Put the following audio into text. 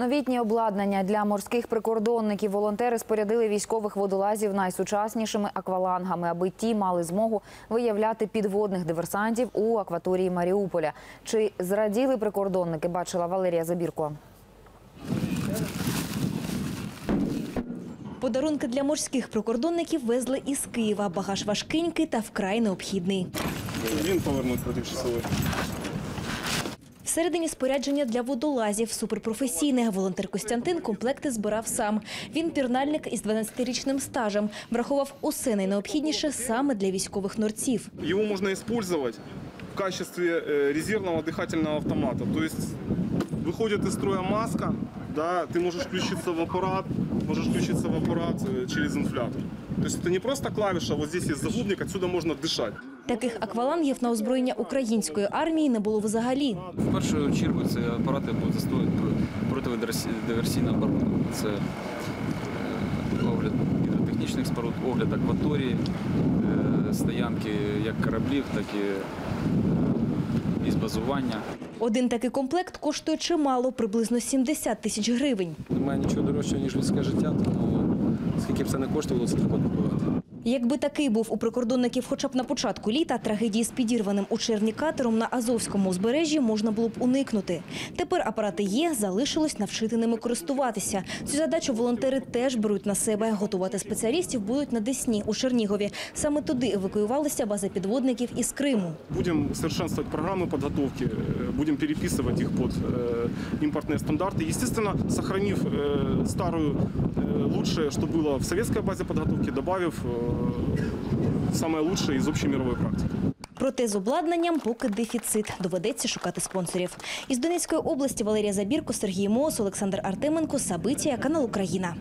Новітнє обладнання для морських прикордонників волонтери спорядили військових водолазів найсучаснішими аквалангами, аби ті мали змогу виявляти підводних диверсантів у акваторії Маріуполя. Чи зраділи прикордонники? Бачила Валерія Забірко. Подарунки для морських прикордонників везли із Києва. Багаж важкенький та вкрай необхідний. Він повернуть проти часової. Всередині спорядження для водолазів суперпрофесійне. Волонтер Костянтин комплекти збирав сам. Він пірнальник із 12-річним стажем. Врахував усе найнеобхідніше саме для військових норців. Его можно использовать в качестве э, резервного дыхательного автомата. То есть выходит из строя маска, да, ты можешь включиться в аппарат, можешь включиться в аппарат э, через инфлятор. То есть это не просто клавиша, вот здесь есть загубник, отсюда можно дышать. Таких аквалангів на озброєння української армії не було взагалі. В першу чергу це апарати будуть застосовувати протидиверсійну оборону. Це е, огляд гідротехнічних споруд, огляд акваторії, е, стоянки як кораблів, так і е, із базування. Один такий комплект коштує чимало, приблизно 70 тисяч гривень. Немає нічого дорожчого, ніж людське життя, тому скільки б це не коштувало, це треба купувати. Якби такий був у прикордонників хоча б на початку літа, трагедії з підірваним у червні катером на Азовському узбережжі можна було б уникнути. Тепер апарати є, залишилось навчити ними користуватися. Цю задачу волонтери теж беруть на себе. Готувати спеціалістів будуть на Десні у Чернігові. Саме туди евакуювалися база підводників із Криму. Будем совершенствовать программы подготовки, э, будем переписывать их под э, импортные стандарты. Естественно, сохранив э, старую, э, лучшее, что было в советской базе подготовки, добавив э, самое лучшее из общей мировой практики. Проте з обладнанням поки дефіцит. Доведеться шукати спонсорів. Із Донецької області Валерія Забірко, Сергій Моос, Олександр Артеменко, Сабитія, канал Україна.